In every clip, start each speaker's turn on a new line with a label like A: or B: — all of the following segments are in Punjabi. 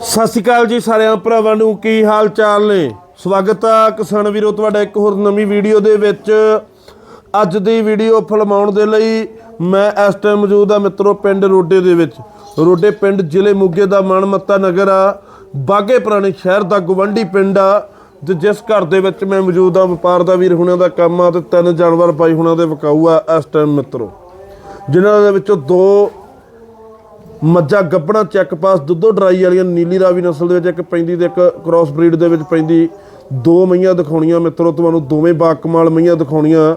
A: ਸਤਿ ਸ਼੍ਰੀ ਅਕਾਲ ਜੀ ਸਾਰਿਆਂ ਭਰਾਵਾਂ ਨੂੰ, ਕੀ ਹਾਲ ਚਾਲ ਨੇ? ਸਵਾਗਤ ਆ ਕਿਸਾਨ ਵੀਰੋ, ਤੁਹਾਡਾ ਇੱਕ ਹੋਰ ਨਵੀਂ ਵੀਡੀਓ ਦੇ ਵਿੱਚ। ਅੱਜ ਦੀ ਵੀਡੀਓ ਫਿਲਮਾਉਣ ਦੇ ਲਈ ਮੈਂ ਇਸ ਟਾਈਮ ਮੌਜੂਦ ਆ ਮਿੱਤਰੋ, ਪਿੰਡ ਰੋਡੇ ਦੇ ਵਿੱਚ। ਰੋਡੇ ਪਿੰਡ ਜ਼ਿਲ੍ਹੇ ਮੋਗੇ ਦਾ ਮਨਮੱਤਾ ਨਗਰ ਆ। ਬਾਗੇ ਪੁਰਾਣੇ ਸ਼ਹਿਰ ਦਾ ਗਵੰਡੀ ਪਿੰਡ ਆ। ਤੇ ਜਿਸ ਘਰ ਦੇ ਵਿੱਚ ਮੈਂ ਮੌਜੂਦ ਆ, ਵਪਾਰ ਦਾ ਵੀਰ ਹੁਣਾਂ ਦਾ ਕੰਮ ਆ ਤੇ ਤਿੰਨ ਜਾਨਵਰ ਪਾਈ ਹੁਣਾਂ ਦੇ ਵਿਕਾਊ ਆ ਇਸ ਟਾਈਮ ਮਿੱਤਰੋ। ਜਿਨ੍ਹਾਂ ਦੇ ਵਿੱਚੋਂ ਦੋ ਮੱਝਾਂ ਗੱਬਣਾ ਚੈੱਕ ਪਾਸ ਦੁੱਧੋ ਡਰਾਈ ਵਾਲੀਆਂ ਨੀਲੀ ਰਾਵੀ ਨਸਲ ਦੇ ਵਿੱਚ ਇੱਕ ਪੈਂਦੀ ਤੇ ਇੱਕ ਕ੍ਰਾਸ ਬਰੀਡ ਦੇ ਵਿੱਚ ਪੈਂਦੀ। ਦੋ ਮਈਆਂ ਦਿਖਾਉਣੀਆਂ ਮਿੱਤਰੋ, ਤੁਹਾਨੂੰ ਦੋਵੇਂ ਬਾਕਮਾਲ ਮਈਆਂ ਦਿਖਾਉਣੀਆਂ।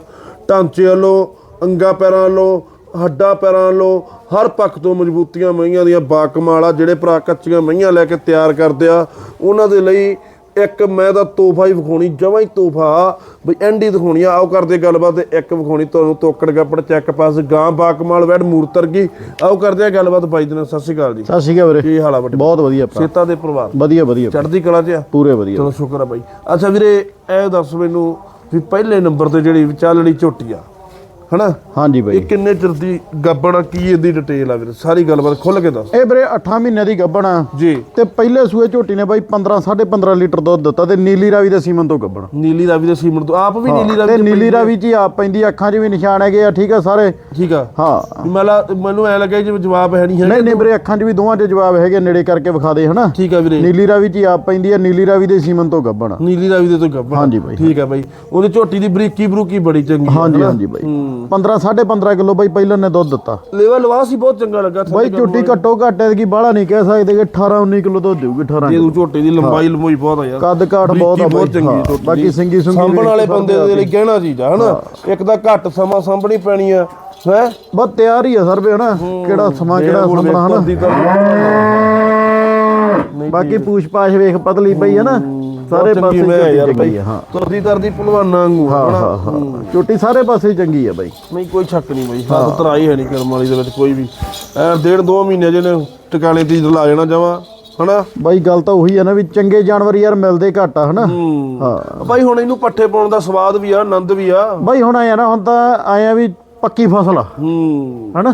A: ਢਾਂਚੇ ਵੱਲੋਂ, ਅੰਗਾ ਪੈਰਾਂ ਵੱਲੋਂ, ਹੱਡਾਂ ਪੈਰਾਂ ਵੱਲੋਂ, ਹਰ ਪੱਖ ਤੋਂ ਮਜ਼ਬੂਤੀਆਂ ਮਈਆਂ ਦੀਆਂ ਬਾਕਮਾਲ ਆ, ਜਿਹੜੇ ਭਰਾ ਕੱਚੀਆਂ ਮਈਆਂ ਲੈ ਕੇ ਤਿਆਰ ਕਰਦੇ ਆ। ਉਹਨਾਂ ਦੇ ਲਈ ਇੱਕ ਮੈਂ ਦਾ ਤੋਹਫਾ ਹੀ ਵਿਖਾਉਣੀ ਜਮਾਂ ਹੀ ਤੋਹਫਾ। ਬਈ ਐਂਡੀ ਦਿਖਾਉਣੀ ਆ ਆਓ ਕਰਦੇ ਗੱਲਬਾਤ ਤੇ ਇੱਕ ਵਿਖਾਉਣੀ ਤੁਹਾਨੂੰ ਤੋਕੜ ਗੱਪੜ ਚੈੱਕ ਪਾਸ ਗਾਂ ਬਾਕਮਾਲ ਵੈੜ ਮੂਰਤਰ ਗਈ ਆਓ ਕਰਦੇ ਆ ਗੱਲਬਾਤ ਬਾਈ ਨਾਲ ਸਤਿ ਸ਼੍ਰੀ ਅਕਾਲ ਜੀ।
B: ਸਤਿ ਸ਼੍ਰੀ ਅਕਾਲ ਵੀਰੇ।
A: ਕੀ ਹਾਲ ਆ ਵੱਡੇ?
B: ਬਹੁਤ ਵਧੀਆ ਭਰਾ।
A: ਸੇਤਾ ਦੇ ਪਰਿਵਾਰ।
B: ਵਧੀਆ ਵਧੀਆ
A: ਚੜ੍ਹਦੀ ਕਲਾ 'ਚ ਆ?
B: ਪੂਰੇ ਵਧੀਆ।
A: ਚਲੋ ਸ਼ੁਕਰ ਆ ਬਾਈ। ਅੱਛਾ ਵੀਰੇ ਇਹ ਦੱਸ ਮੈਨੂੰ ਵੀ ਪਹਿਲੇ ਨੰਬਰ ਤੇ ਜਿਹੜੀ ਵਿਚਾਲੜੀ ਝੋਟੀ ਆ ਹਨਾ?
B: ਹਾਂਜੀ
A: ਇਹ
B: ਬਾਈ
A: ਕਿੰਨੇ ਚਿਰ ਦੀ ਗੱਬਣ ਆ ਕੀ ਇਹਦੀ ਡਿਟੇਲ ਆ ਵੀਰੇ? ਸਾਰੀ ਗੱਲਬਾਤ ਖੁੱਲ ਕੇ ਦੱਸ।
B: ਇਹ ਵੀਰੇ 8 ਮਹੀਨਿਆਂ ਦੀ ਗੱਬਣ। ਆ
A: ਜੀ।
B: ਤੇ ਪਹਿਲੇ ਸੂਏ ਝੋਟੀ ਨੇ ਬਾਈ 15 15.5 ਲੀਟਰ ਦੁੱਧ ਦਿੱਤਾ ਤੇ ਨੀਲੀ ਰਾਵੀ ਦੇ ਸੀਮਨ ਤੋਂ ਗੱਬਣ।
A: ਨੀਲੀ ਰਾਵੀ ਦੇ ਸੀਮਨ ਤੋਂ। ਆਪ ਵੀ ਨੀਲੀ ਰਾਵੀ
B: ਤੇ ਨੀਲੀ? ਰਾਵੀ ਹੀ ਆਪ ਪੈਂਦੀ ਅੱਖਾਂ 'ਚ ਵੀ ਨਿਸ਼ਾਨ ਹੈਗੇ ਆ ਠੀਕ ਆ ਸਾਰੇ?
A: ਠੀਕ ਆ।
B: ਹਾਂ।
A: ਮੈਨੂੰ ਐ ਲੱਗਿਆ ਜਿਵੇਂ ਜਵਾਬ ਹੈ ਨਹੀਂ ਹੈ
B: ਨਹੀਂ ਨਹੀਂ ਵੀਰੇ ਅੱਖਾਂ 'ਚ ਵੀ ਦੋਵਾਂ 'ਚ ਜਵਾਬ ਹੈਗੇ ਨੇੜੇ ਕਰਕੇ ਵਿਖਾ ਦੇ ਹਨਾ?
A: ਠੀਕ ਆ ਵੀਰੇ।
B: ਨੀਲੀ ਰਾਵੀ ਚ ਹੀ ਆਪ ਪੈਂਦੀ ਆ ਨੀਲੀ ਰਾਵੀ ਦੇ ਸੀਮਨ ਤੋਂ ਗੱਬਣ।
A: ਨੀਲੀ ਰਾਵੀ ਦੇ ਤੋਂ ਗੱਬਣ।
B: ਹਾਂਜੀ ਬਾਈ।
A: ਠੀਕ ਆ ਬਾਈ। ਉਹਦੀ ਝੋਟੀ ਦੀ ਬਰੀਕੀ ਬਰੂਕੀ ਬੜੀ ਚੰਗੀ ਆ,
B: ਹਾਂਜੀ? ਹਾਂਜੀ ਬਾਈ।
A: ਹੂੰ।
B: 15 15.5 ਕਿਲੋ ਬਾਈ ਪਹਿਲਾਂ ਨੇ ਦੁੱਧ ਦਿੱਤਾ।
A: ਲੇਵਾ ਲਵਾਸ ਹੀ ਬਹੁਤ ਚੰਗਾ ਲੱਗਾ
B: ਬਾਈ ਝੋਟੀ ਘੱਟੋ ਘੱਟ ਐਤਕੀ ਬਾਹਲਾ ਨਹੀਂ ਕਹਿ ਸਕਦੇ ਕਿ 18 19 ਕਿਲੋ ਦੁੱਧ ਦੇਊਗੀ 18
A: ਜੇ ਤੂੰ ਝੋਟੀ ਦੀ ਲੰਬਾਈ ਲੰਬੋਈ ਬਹੁਤ ਆ ਯਾਰ।
B: ਕੱਦ ਕਾਠ ਬਹੁਤ ਆ
A: ਬਹੁਤ ਚੰਗੀ
B: ਬਾਕੀ। ਸਿੰਗੀ ਸੁੰਗੀ
A: ਸਾਂਭਣ ਵਾਲੇ ਬੰਦੇ ਦੇ ਲਈ ਗਹਿਣਾ ਚੀਜ਼ ਆ ਹਨਾ? ਇੱਕ ਤਾਂ ਘੱਟ ਸਮਾਂ ਸਾਂਭਣੀ ਪੈਣੀ ਆ ਹੈ?
B: ਬਸ ਤਿਆਰ ਹੀ ਆ ਸਰਵੇ ਹਨਾ? ਕਿਹੜਾ ਸਮਾਂ ਕਿਹੜਾ ਸਾਂਭਣਾ ਹਨਾ? ਬਾਕੀ ਪੂਛ ਪਾਛ ਵੇਖ ਪਤਲੀ ਪਈ ਹੈ ਨਾ। ਸਾਰੇ ਪਾਸੇ ਚੰਗੀ
A: ਬਾਈ
B: ਆ, ਹਾਂ।
A: ਤੁਰਦੀ ਤਰਦੀ ਭਲਵਾਨਾਂ ਵਾਂਗੂ
B: ਹਾਂ? ਹਾਂ ਹਾਂ। ਝੋਟੀ ਸਾਰੇ ਪਾਸੇ ਚੰਗੀ ਆ ਬਾਈ।
A: ਨਹੀਂ ਕੋਈ ਸ਼ੱਕ ਨਹੀਂ ਬਾਈ ਹੱਥ ਤਰਾਈ ਹੈ ਨਹੀਂ ਕਰਮ ਵਾਲੀ ਦੇ ਵਿੱਚ ਕੋਈ ਵੀ। ਐ ਡੇਢ ਦੋ ਮਹੀਨੇ ਜਿਹਨੇ ਟਿਕਾਣੇ ਤੇ ਲਾ ਜਾਣਾ ਜਾਵਾ ਹਨਾ?
B: ਬਾਈ ਗੱਲ ਤਾਂ ਉਹੀ ਆ ਨਾ ਵੀ ਚੰਗੇ ਜਾਨਵਰ ਯਾਰ ਮਿਲਦੇ ਘੱਟ ਆ ਹਨਾ?
A: ਹੂੰ।
B: ਹਾਂ।
A: ਬਾਈ ਹੁਣ ਇਹਨੂੰ ਪੱਠੇ ਪਾਉਣ ਦਾ ਸਵਾਦ ਵੀ ਆ ਆਨੰਦ ਵੀ ਆ।
B: ਬਾਈ ਹੁਣ ਆਇਆ ਨਾ ਹੁਣ ਤਾਂ ਆਇਆ ਵੀ ਪੱਕੀ ਫਸਲ ਆ।
A: ਹੂੰ।
B: ਹਨਾ?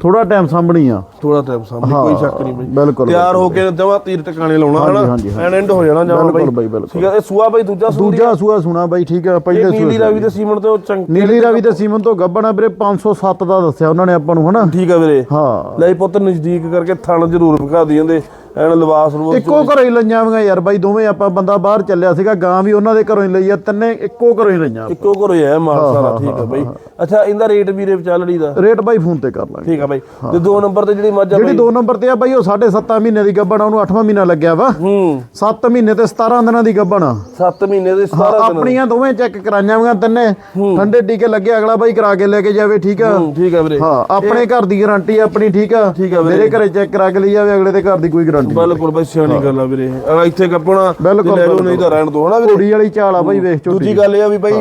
B: ਥੋੜਾ ਟਾਈਮ ਸਾਂਭਣੀ ਆ।
A: ਥੋੜਾ ਟਾਈਮ ਸਾਹਮਣੇ ਕੋਈ ਸ਼ੱਕ ਨਹੀਂ ਬਾਈ।
B: ਬਿਲਕੁਲ
A: ਤਿਆਰ ਹੋ ਕੇ ਜਮਾ ਤੀਰ ਟਿਕਾਣੇ ਲਾਉਣਾ ਹਨਾ?
B: ਹਾਂਜੀ, ਹਾਂਜੀ।
A: ਐਨ ਐਂਡ ਹੋ ਜਾਣਾ
B: ਬਿਲਕੁਲ
A: ਬਾਈ।
B: ਬਾਈ, ਬਿਲਕੁਲ।
A: ਠੀਕ ਆ ਇਹ ਸੂਆ ਬਾਈ ਦੂਜਾ ਸੂਆ
B: ਦੂਜਾ ਸੂਆ ਸੁਣਾ ਬਾਈ ਠੀਕ ਆ ਪਹਿਲੇ
A: ਨੀਲੀ
B: ਸੂਏ
A: ਰਾਵੀ ਦੇ ਸੀਮਨ ਤੇ ਉਹ ਚੰਗ
B: ਨੀਲੀ ਰਾਵੀ ਤੇ ਸੀਮਨ ਤੋਂ ਗੱਬਣਾ ਵੀਰੇ 507 ਦਾ ਦੱਸਿਆ ਉਹਨਾਂ ਨੇ ਆਪਾਂ ਨੂੰ ਹਨਾ?
A: ਠੀਕ ਆ ਵੀਰੇ।
B: ਹਾਂ।
A: ਲੈ ਪੁੱਤ ਨਜ਼ਦੀਕ ਕਰਕੇ ਥਣ ਜ਼ਰੂਰ ਵਿਖਾ ਦੀ ਜਾਂਦੇ ਐਨ ਲਿਬਾਸ ਨੂੰ
B: ਇੱਕੋ ਘਰੋਂ ਹੀ ਲਈਆਂ ਵੀਆਂ ਯਾਰ ਬਾਈ ਦੋਵੇਂ ਆਪਾਂ ਬੰਦਾ ਬਾਹਰ ਚੱਲਿਆ ਸੀਗਾ ਗਾਂ ਵੀ ਉਹਨਾਂ ਦੇ ਘਰੋਂ ਹੀ ਲਈ ਆ ਤਿੰਨੇ ਇੱਕੋ ਘਰੋਂ ਹੀ ਲਈਆਂ
A: ਇੱਕੋ ਘਰੋਂ ਹੀ ਹੈ ਮਾਲ ਸਾਰਾ ਠੀਕ ਆ ਬਾਈ। ਅੱਛਾ ਇਹਦਾ ਰੇਟ ਵੀਰੇ ਚੱਲੜੀ ਦਾ?
B: ਰੇਟ ਬਾਈ ਫੋਨ ਤੇ ਕਰ ਲਾਂਗੇ।
A: ਠੀਕ ਆ ਬਾਈ। ਤੇ ਦੋ ਨੰਬਰ ਤੇ ਜਿਹੜੀ ਮੱਝ ਆ
B: ਜਿਹੜੀ 2 ਨੰਬਰ ਤੇ ਆ ਬਾਈ ਉਹ 7.5 ਮਹੀਨੇ ਦੀ ਗੱਬਣ ਆ ਉਹਨੂੰ 8ਵਾਂ ਮਹੀਨਾ ਲੱਗਿਆ ਵਾ।
A: ਹੂੰ।
B: 7 ਮਹੀਨੇ ਤੇ 17 ਦਿਨਾਂ ਦੀ ਗੱਬਣ ਆ।
A: 7 ਮਹੀਨੇ ਦੇ 17 ਦਿਨ
B: ਆਪਣੀਆਂ ਦੋਵੇਂ ਚੈੱਕ ਕਰਾਈਆਂ ਵੀਆਂ ਤਿੰਨੇ। ਠੰਡੇ ਟੀਕੇ ਲੱਗੇ ਅਗਲਾ ਬਾਈ ਕਰਾ ਕੇ ਲੈ ਕੇ ਜਾਵੇ ਠੀਕ ਆ?
A: ਠੀਕ ਆ ਵੀਰੇ।
B: ਹਾਂ ਆਪਣੇ ਘਰ ਦੀ ਗਾਰੰਟੀ ਆਪਣੀ ਠੀਕ ਆ?
A: ਠੀਕ ਆ ਵੀਰੇ।
B: ਮੇਰੇ ਘਰੇ ਚੈੱਕ ਕਰਾ ਕੇ ਲਈ ਜਾਵੇ ਅਗਲੇ ਦੇ ਘਰ ਦੀ ਕੋਈ ਗਾਰੰਟੀ
A: ਬਿਲਕੁਲ ਬਾਈ ਸਿਆਣੀ ਗੱਲ ਆ ਵੀਰੇ। ਆ ਇੱਥੇ ਕੱਪਣਾ
B: ਬਿਲਕੁਲ,
A: ਨਹੀਂ ਤਾਂ ਰਹਿਣ ਦੋ ਹਨਾ ਵੀਰੇ?
B: ਘੋੜੀ ਵਾਲੀ ਚਾਲ ਆ ਬਾਈ ਵੇਖ ਝੋਟੀ
A: ਦੂਜੀ ਗੱਲ ਇਹ ਆ ਵੀ ਬਾਈ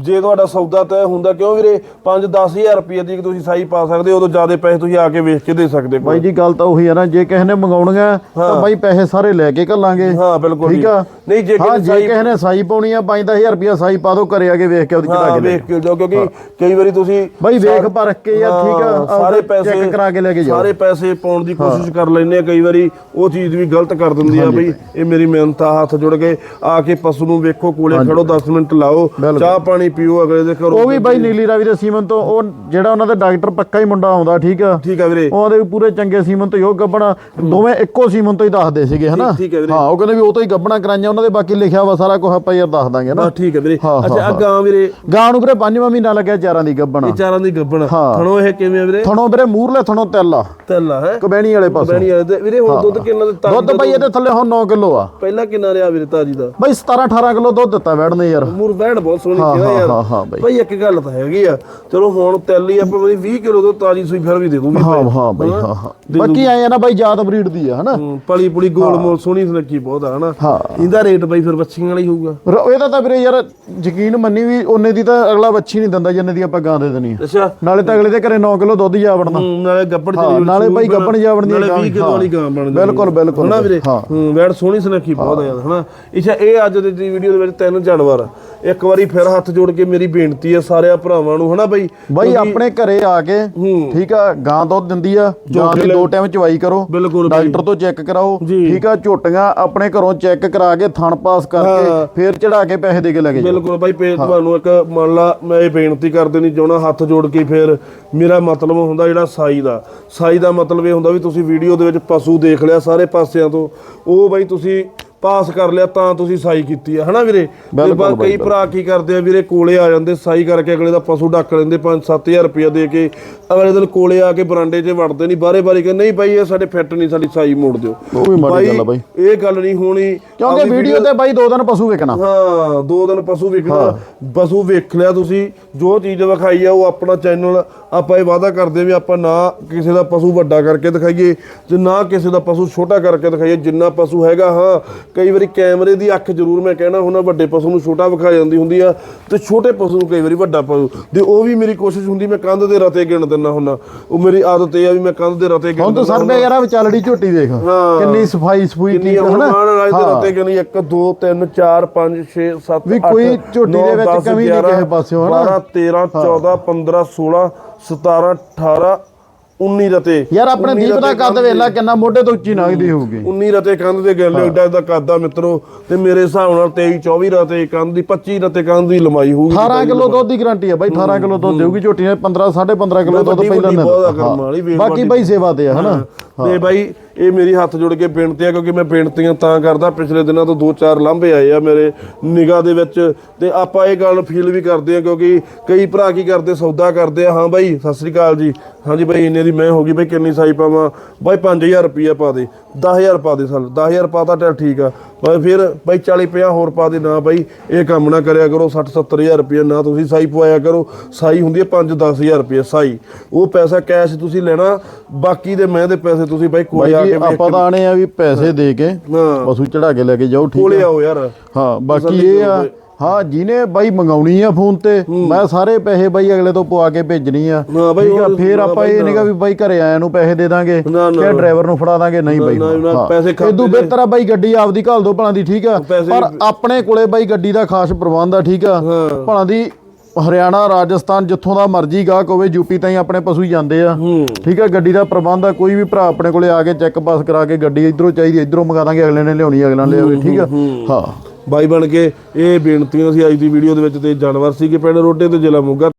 A: ਜੇ ਤੁਹਾਡਾ ਸੌਦਾ ਤੈਅ ਹੁੰਦਾ ਕਿਉਂ ਵੀਰੇ? 5-10000 ਰੁਪਏ ਦੀ ਤੁਸੀਂ ਸਾਈ ਪਾ ਸਕਦੇ ਉਦੋਂ ਜ਼ਿਆਦਾ ਪੈਸੇ ਤੁਸੀਂ ਆ ਕੇ ਵੇਚ ਕੇ ਦੇ ਸਕਦੇ
B: ਬਾਈ ਜੀ ਗੱਲ ਤਾਂ ਉਹੀ ਆ ਨਾ ਜੇ ਕਿਸੇ ਨੇ ਮੰਗਾਉਣੀਆਂ ਤਾਂ ਬਾਈ ਪੈਸੇ ਸਾਰੇ ਲੈ ਕੇ ਘੱਲਾਂਗੇ।
A: ਹਾਂ ਬਿਲਕੁਲ
B: ਠੀਕ। ਆ?
A: ਨਹੀਂ ਜੇ
B: ਹਾਂ
A: ਕਿਸੇ
B: ਜੇ ਕਿਸੇ ਨੇ ਸਾਈ ਪਾਉਣੀ ਆ 5-10000 ਰੁਪਿਆ ਸਾਈ ਪਾ ਦੋ ਘਰੇ ਆ ਕੇ ਵੇਖ ਕੇ ਉਹਦੀ ਚੜਾ ਕੇ
A: ਵੇਖ ਕੇ ਜਾਓ ਕਿਉਂਕਿ ਕਈ ਵਾਰੀ ਤੁਸੀਂ
B: ਬਾਈ ਵੇਖ ਪਰਖ ਕੇ ਯਾਰ ਠੀਕ ਆ
A: ਸਾਰੇ ਪੈਸੇ
B: ਚੈੱਕ ਕਰਾ ਕੇ ਲੈ ਕੇ ਜਾਓ।
A: ਸਾਰੇ ਪੈਸੇ ਪਾਉਣ ਦੀ ਕੋਸ਼ਿਸ਼ ਕਰ ਲੈਂਦੇ ਆ ਕਈ ਵਾਰੀ ਉਹ ਚੀਜ਼ ਵੀ ਗਲਤ ਕਰ ਦਿੰਦੀ ਆ ਬਈ ਇਹ ਮੇਰੀ ਮਿਹਨਤ ਆ ਹੱਥ ਜੁੜ ਕੇ ਆ ਕੇ ਪਸ਼ੂ ਨੂੰ ਵੇਖੋ ਕੋਲੇ ਖੜੋ 10 ਮਿੰਟ ਲਾਓ ਚਾਹ ਪਾਣੀ ਪੀਓ ਅਗਲੇ ਦੇ ਘਰੋਂ
B: ਉਹ ਵੀ ਬਾਈ ਨੀਲੀ ਰਾਵੀ ਦੇ ਸੀਮਨ ਤੋਂ ਉਹ ਜਿਹੜਾ ਉਹਨਾਂ ਦਾ ਡਾਕਟਰ ਪੱਕਾ ਹੀ ਮੁੰਡਾ ਆਉਂਦਾ ਠੀਕ ਆ?
A: ਠੀਕ ਆ ਵੀਰੇ।
B: ਉਹਦੇ ਵੀ ਪੂਰੇ ਚੰਗੇ ਸੀਮਨ ਤੋਂ ਉਹ ਗੱਬਣਾ ਦੋਵੇਂ ਇੱਕੋ ਸੀਮਨ ਤੋਂ ਹੀ ਦੱਸਦੇ ਸੀਗੇ ਹਨਾ?
A: ਹੈ
B: ਉਹ ਕਹਿੰਦੇ ਵੀ ਉਹ ਤੋਂ ਹੀ ਗੱਬਣਾ ਕਰਾਈਆਂ ਉਹਨਾਂ ਦੇ ਬਾਕੀ ਲਿਖਿਆ ਵਾ ਸਾਰਾ ਕੁਝ ਆਪਾਂ ਯਾਰ ਦੱਸ ਦਾਂਗੇ ਨਾ
A: ਠੀਕ ਹੈ ਵੀਰੇ। ਅੱਛਾ ਆ ਗਾਂ ਵੀਰੇ।
B: ਗਾਂ ਨੂੰ ਵੀਰੇ ਪੰਜਵਾਂ ਮਹੀਨਾ ਲੱਗਿਆ ਚਾਰਾਂ ਦੀ ਗੱਬਣਾ।
A: ਇਹ ਚਾਰਾਂ ਦੀ ਗੱਬਣ। ਥਣੋ ਇਹ ਕਿਵੇਂ ਆ ਵੀਰੇ?
B: ਥਣੋਂ ਵੀਰੇ ਮੂਰਲੇ ਥਣੋਂ ਤਿੱਲਾ
A: ਤੱਲਾ ਹੈ?
B: ਕਬੈਣੀ ਵਾਲੇ ਪਾਸੇ।
A: ਬੈਣੀ ਵਾਲੇ ਵੀਰੇ ਹੁਣ ਦੁੱਧ ਕਿੰਨਾ ਦਿੱਤਾ
B: ਦੁੱਧ ਬਾਈ ਇਹਦੇ ਥੱਲੇ ਹੁਣ 9 ਕਿਲੋ ਆ।
A: ਪਹਿਲਾਂ ਕਿੰਨਾ ਰਿਹਾ ਵੀਰੇ ਤਾਜੀ ਦਾ?
B: ਬਾਈ 17 18 ਕਿਲੋ ਦੁੱਧ ਦਿੱਤਾ ਵੈੜ ਨੇ ਯਾਰ।
A: ਮੂਰ ਬੈਣ ਬਹੁਤ ਸੋਹਣੀ
B: ਹਾਂ,
A: ਸੀ ਨਾ
B: ਹਾਂ,
A: ਯਾਰ।
B: ਹਾਂ, ਹਾਂ ਬਾਈ।
A: ਭਾਈ ਇੱਕ ਗੱਲ ਤਾਂ ਹੈਗੀ ਆ ਚਲੋ ਹੁਣ ਤੈਲੀ ਆਪਾਂ ਬਈ 20 ਕਿਲੋ ਤੋਂ ਤਾਜੀ ਸੂਈ ਫਿਰ ਵੀ ਦੇ ਦੂੰਗੀ
B: ਹਾਂ ਹਾਂ ਬਾਈ ਹਾਂ ਹਾਂ। ਬਾਕੀ ਆਏ ਆ ਨਾ ਬਾਈ ਜਾਤ ਬਰੀਡ ਦੀ ਆ ਹਨਾ?
A: ਹੂੰ, ਪਲੀ ਪੁਲੀ ਗੋਲ ਮੋਲ ਸੋਹਣੀ ਸੁਨੱਖੀ ਬਹੁਤ ਆ ਹਨਾ?
B: ਹਾਂ।
A: ਇਹਦਾ ਰੇਟ ਬਈ ਫਿਰ ਬੱਚੀਆਂ ਵਾਲਾ ਹੀ ਹੋਊਗਾ।
B: ਰ- ਇਹਦਾ ਤਾਂ ਵੀਰੇ ਯਾਰ ਯਕੀਨ ਮੰਨੀ ਵੀ ਉਹਨੇ ਦੀ ਤਾਂ ਅਗਲਾ ਬੱਚੀ ਨਹੀਂ ਦਿੰਦਾ ਜਿੰਨੇ ਦੀ ਆਪਾਂ ਗਾਂ ਦੇ ਦੇਣੀ
A: ਅੱਛਾ।
B: ਨਾਲੇ ਤਾਂ ਅਗਲੇ ਦੇ ਘਰੇ 9 ਕਿਲੋ ਦੁੱਧ ਜਾ ਵੜਨਾ।
A: ਹੂੰ, ਨਾਲੇ ਗੱਬੜ ਚਲੀ
B: ਨਾਲੇ ਬਾਈ ਗੱਬੜ ਜਾਵਣ ਦੀ
A: ਨਾਲੇ
B: ਗਾਂ
A: 20 ਕਿਲੋ
B: ਹਾਂ।
A: ਵਾਲੀ ਗਾਂ ਬਣ ਜਾਂਦੀ
B: ਬਿਲਕੁਲ। ਬਿਲਕੁਲ
A: ਹਨਾ ਵੀਰੇ
B: ਹਾਂ।
A: ਵੈੜ ਸੋਹਣੀ ਸੁਨੱਖੀ ਬਹੁਤ ਆ ਯਾਰ ਹਨਾ ਅੱਛਾ ਇਹ ਅੱਜ ਦੀ ਵੀਡੀਓ ਦੇ ਵਿੱਚ ਤਿੰਨ ਜਾਨਵਰ ਆ। ਇੱਕ ਵਾਰੀ ਫਿਰ ਹੱਥ ਜੋੜ ਕੇ ਮੇਰੀ ਬੇਨਤੀ ਹੈ ਸਾਰਿਆਂ ਭਰਾਵਾਂ ਨੂੰ ਹਨਾ ਬਾਈ
B: ਬਾਈ ਆਪਣੇ ਘਰੇ ਆ ਕੇ ਠੀਕ ਆ ਗਾਂ ਦੁੱਧ ਦਿੰਦੀ ਆ ਗਾਂ ਦੀ ਦੋ ਟਾਈਮ ਚਵਾਈ ਕਰੋ। ਡਾਕਟਰ ਤੋਂ ਚੈੱਕ ਕਰਾਓ। ਠੀਕ ਆ ਝੋਟੀਆਂ ਆਪਣੇ ਘਰੋਂ ਚੈੱਕ ਕਰਾ ਕੇ ਥਣ ਪਾਸ ਕਰਕੇ। ਫੇਰ ਚੜਾ ਕੇ ਪੈਸੇ ਦੇ ਕੇ ਲੈ ਕੇ
A: ਬਿਲਕੁਲ ਬਾਈ ਪੇ ਤੁਹਾਨੂੰ ਇੱਕ ਮੰਨ ਲਾ ਮੈਂ ਇਹ ਬੇਨਤੀ ਕਰ ਦੇਣੀ ਚਾਹਣਾ ਹੱਥ ਜੋੜ ਕੇ ਫਿਰ ਮੇਰਾ ਮਤਲਬ ਹੁੰਦਾ ਜਿਹੜਾ ਸਾਈ ਦਾ ਸਾਈ ਦਾ ਮਤਲਬ ਇਹ ਹੁੰਦਾ ਵੀ ਤੁਸੀਂ ਵੀਡੀਓ ਦੇ ਵਿੱਚ ਪਸ਼ੂ ਦੇਖ ਲਿਆ ਸਾਰੇ ਪਾਸਿਆਂ ਤੋਂ ਉਹ ਬਾਈ ਤੁਸੀਂ ਪਾਸ ਕਰ ਲਿਆ ਤਾਂ ਤੁਸੀਂ ਸਾਈ ਕੀਤੀ ਹੈ ਹਨਾ ਵੀਰੇ? ਤੇ ਬਾ- ਕਈ ਭਰਾ ਕੀ ਕਰਦੇ ਆ ਵੀਰੇ? ਕੋਲੇ ਆ ਜਾਂਦੇ ਸਾਈ ਕਰਕੇ ਅਗਲੇ ਦਾ ਪਸ਼ੂ ਡੱਕ ਲੈਂਦੇ 5-7000 ਰੁਪਇਆ ਦੇ ਕੇ ਅਗਲੇ ਦਿਨ ਕੋਲੇ ਆ ਕੇ ਬਰਾਂਡੇ 'ਚ ਵੜਦੇ ਨਹੀਂ ਬਾਰੇ ਬਾਰੇ ਕਹਿੰਦੇ ਨਹੀਂ ਬਾਈ ਇਹ ਸਾਡੇ ਫਿੱਟ ਨਹੀਂ ਸਾਡੀ ਸਾਈ ਮੋੜ ਦਿਓ।
B: ਉਹ ਵੀ ਮਾੜੀ ਗੱਲ ਆ ਬਾਈ।
A: ਇਹ ਗੱਲ ਨਹੀਂ ਹੋਣੀ।
B: ਕਿਉਂਕਿ
A: ਆਪਦੀ
B: ਵੀਡੀਓ ਤੇ ਬਾਈ ਦੋ ਦਿਨ ਪਸ਼ੂ ਵੇਖਣਾ।
A: ਹਾਂ ਦੋ ਦਿਨ ਪਸ਼ੂ ਵੇਖਣਾ। ਪਸ਼ੂ ਵੇਖ ਲਿਆ ਤੁਸੀਂ ਜੋ ਚੀਜ਼ ਵਿਖਾਈ ਆ ਉਹ ਆਪਣਾ ਚੈਨਲ ਆਪਾਂ ਇਹ ਵਾਅਦਾ ਕਰਦੇ ਆ ਵੀ ਆਪਾਂ ਨਾ ਕਿਸੇ ਦਾ ਪਸ਼ੂ ਵੱਡਾ ਕਰਕੇ ਦਿਖਾਈਏ ਤੇ ਨਾ ਕਿਸੇ ਦਾ ਪਸ਼ੂ ਛੋਟਾ ਕਰਕੇ ਦਿਖਾਈਏ ਜਿੰਨਾ ਪਸ਼ੂ ਹੈਗਾ ਹਾਂ ਕਈ ਵਾਰੀ ਕੈਮਰੇ ਦੀ ਅੱਖ ਜ਼ਰੂਰ ਮੈਂ ਕਹਿਣਾ ਹੁੰਦਾ ਵੱਡੇ ਪਸ਼ੂ ਨੂੰ ਛੋਟਾ ਵਿਖਾ ਜਾਂਦੀ ਹੁੰਦੀ ਆ ਤੇ ਛੋਟੇ ਪਸ਼ੂ ਨੂੰ ਕਈ ਵਾਰੀ ਵੱਡਾ ਪਸ਼ੂ। ਤੇ ਉਹ ਵੀ ਮੇਰੀ ਕੋਸ਼ਿਸ਼ ਹੁੰਦੀ ਮੈਂ ਕੰਧ ਦੇ ਰਤੇ ਗਿਣ ਦਿੰਦਾ ਹੁੰਦਾ। ਉਹ ਮੇਰੀ ਆਦਤ ਇਹ ਆ ਵੀ ਮੈਂ ਕੰਧ ਦੇ ਰਤੇ ਗਿਣ
B: ਹੁਣ ਤੂੰ ਸਰਵੇ ਯਾਰ ਵਿਚਾਲੜੀ ਝੋਟੀ
A: ਹਾਂ।
B: ਕਿੰਨੀ ਸਫ਼ਾਈ ਸਫੂਈ ਕੀ
A: ਹੁਣ
B: ਹਨਾ?
A: ਮਾਣ ਰਾਜ ਦੇ ਰਤੇ ਗਿਣੀ 1 2 3 4 5 6 7
B: ਵੀ ਕੋਈ ਝੋਟੀ ਦੇ ਵਿੱਚ ਕਮੀ ਨਹੀਂ ਕਿਸੇ ਪਾਸਿਓਂ, ਹਨਾ?
A: 12 13 14 15 16 17 18 19 ਰਤੇ
B: ਯਾਰ ਆਪਣੇ
A: 19
B: ਦੀਪ ਦਾ ਕੱਦ ਵੇਲਾ ਕਿੰਨਾ ਮੋਢੇ ਤੋਂ ਉੱਚੀ ਲੰਘਦੀ ਹੋਊਗੀ।
A: 19 ਰਤੇ ਕੰਧ ਦੇ ਗੱਲ ਐਡਾ ਐਡਾ ਕੱਦਾ ਮਿੱਤਰੋ ਤੇ ਮੇਰੇ ਹਿਸਾਬ ਨਾਲ 23 24 ਰਤੇ ਕੰਧ ਦੀ 25 ਰਤੇ ਕੰਧ ਦੀ ਲੰਮਾਈ ਹੋਊਗੀ
B: 18 ਕਿਲੋ ਦੁੱਧ ਦੀ ਗਾਰੰਟੀ ਹੈ ਬਾਈ 18 ਕਿਲੋ ਦੁੱਧ ਦੇਊਗੀ ਝੋਟੀ ਨੇ 15 15.5 ਕਿਲੋ ਦੁੱਧ ਪਹਿਲਾਂ ਨੇ
A: ਆ
B: ਬਾਕੀ। ਬਾਈ ਸੇਵਾ ਤੇ ਆ ਹਨਾ?
A: ਤੇ ਬਾਈ ਇਹ ਮੇਰੀ ਹੱਥ ਜੋੜ ਕੇ ਬੇਨਤੀ ਆ, ਕਿਉਂਕਿ ਮੈਂ ਬੇਨਤੀਆਂ ਤਾਂ ਕਰਦਾ, ਪਿਛਲੇ ਦਿਨਾਂ ਤੋਂ ਦੋ ਚਾਰ ਲਾਂਭੇ ਆਏ ਆ ਮੇਰੇ ਨਿਗਾਹ ਦੇ ਵਿੱਚ, ਤੇ ਆਪਾਂ ਇਹ ਗੱਲ ਫੀਲ ਵੀ ਕਰਦੇ ਆ, ਕਿਉਂਕਿ ਕਈ ਭਰਾ ਕੀ ਕਰਦੇ, ਸੌਦਾ ਕਰਦੇ ਆ। ਹਾਂ ਬਾਈ, ਸਤਿ ਸ੍ਰੀ ਅਕਾਲ ਜੀ। ਹਾਂਜੀ ਬਾਈ, ਇੰਨੇ ਦੀ ਮੈਂ ਹੋ ਗਈ, ਬਾਈ ਕਿੰਨੀ ਸਾਈ ਪਾਵਾਂ? ਬਾਈ 5000 ਰੁਪਈਆ ਪਾ ਦੇ 10000 ਪਾ ਦੇ ਸਾਲ 10000 ਪਾਤਾ ਚੱਲ ਠੀਕ ਆ। ਪਰ ਫਿਰ ਬਾਈ 40 50 ਹੋਰ ਪਾ ਦੇ ਨਾ ਬਾਈ ਇਹ ਕੰਮ ਨਾ ਕਰਿਆ ਕਰੋ 60 70000 ਰੁਪਏ ਨਾ ਤੁਸੀਂ ਸਾਈ ਪਵਾਇਆ ਕਰੋ ਸਾਈ ਹੁੰਦੀ ਹੈ 5 10000 ਰੁਪਏ ਸਾਈ। ਉਹ ਪੈਸਾ ਕੈਸ਼ ਤੁਸੀਂ ਲੈਣਾ ਬਾਕੀ ਦੇ ਮੈਂ ਦੇ ਪੈਸੇ ਤੁਸੀਂ ਬਾਈ ਕੋਲੇ
B: ਬਾਈ
A: ਆ ਕੇ
B: ਆਪਾਂ ਤਾਂ ਆਣੇ ਆ ਵੀ ਪੈਸੇ ਦੇ ਕੇ ਪਸ਼ੂ ਚੜਾ ਕੇ ਲੈ ਕੇ ਜਾਓ ਠੀਕ
A: ਕੋਲੇ
B: ਹੈ
A: ਆਓ ਯਾਰ।
B: ਹਾਂ ਬਾਕੀ ਇਹ ਆ। ਹਾਂ ਜਿਹਨੇ ਬਾਈ ਮੰਗਾਉਣੀ ਆ ਫੋਨ ਤੇ ਮੈਂ ਸਾਰੇ ਪੈਸੇ ਬਾਈ ਅਗਲੇ ਤੋਂ ਪਵਾ ਕੇ ਭੇਜਣੀ ਆ। ਠੀਕ ਆ ਫੇਰ ਆਪਾਂ ਇਹ। ਨਹੀਂਗਾ ਵੀ ਬਾਈ ਘਰੇ ਆਇਆਂ ਨੂੰ ਪੈਸੇ ਦੇ ਦਾਂਗੇ ਕਿ। ਡਰਾਈਵਰ ਨੂੰ ਫੜਾ ਦਾਂਗੇ ਨਹੀਂ ਬਾਈ ਹਾਂ। ਇਦੋਂ ਬਿਹਤਰ ਆ ਬਾਈ ਗੱਡੀ ਆਪਦੀ ਘੱਲ ਦੋ ਭਲਾਂ ਦੀ ਠੀਕ ਆ। ਪਰ ਆਪਣੇ ਕੋਲੇ ਬਾਈ ਗੱਡੀ ਦਾ ਖਾਸ ਪ੍ਰਬੰਧ ਆ ਠੀਕ ਆ।
A: ਹਾਂ।
B: ਭਲਾਂ ਦੀ ਹਰਿਆਣਾ ਰਾਜਸਥਾਨ ਜਿੱਥੋਂ ਦਾ ਮਰਜ਼ੀ ਗਾਹਕ ਹੋਵੇ ਯੂਪੀ ਤਾਈਂ ਆਪਣੇ ਪਸ਼ੂ ਹੀ ਜਾਂਦੇ ਆ।
A: ਹੂੰ।
B: ਠੀਕ ਆ ਗੱਡੀ ਦਾ ਪ੍ਰਬੰਧ ਆ ਕੋਈ ਵੀ ਭਰਾ ਆਪਣੇ ਕੋਲੇ ਆ ਕੇ ਚੈੱਕ ਪਾਸ ਕਰਾ ਕੇ ਗੱਡੀ ਇਧਰੋਂ ਚਾਹੀਦੀ ਇਧਰੋਂ ਮੰਗਾ ਦਾਂਗੇ ਅਗਲੇ ਨੇ ਲਿਆਉਣੀ ਅਗਲਾ ਲਿਆਵੇ ਠੀਕ ਆ। ਹਾਂ।
A: ਬਾਈ ਬਣ ਕੇ ਇਹ ਬੇਨਤੀਆਂ ਸੀ ਅੱਜ ਦੀ ਵੀਡੀਓ ਦੇ ਵਿੱਚ ਤੇ ਜਾਨਵਰ ਸੀ ਕਿ ਪਿੰਡ ਰੋਡੇ ਤੇ ਜ਼ਿਲ੍ਹਾ ਮੋਗਾ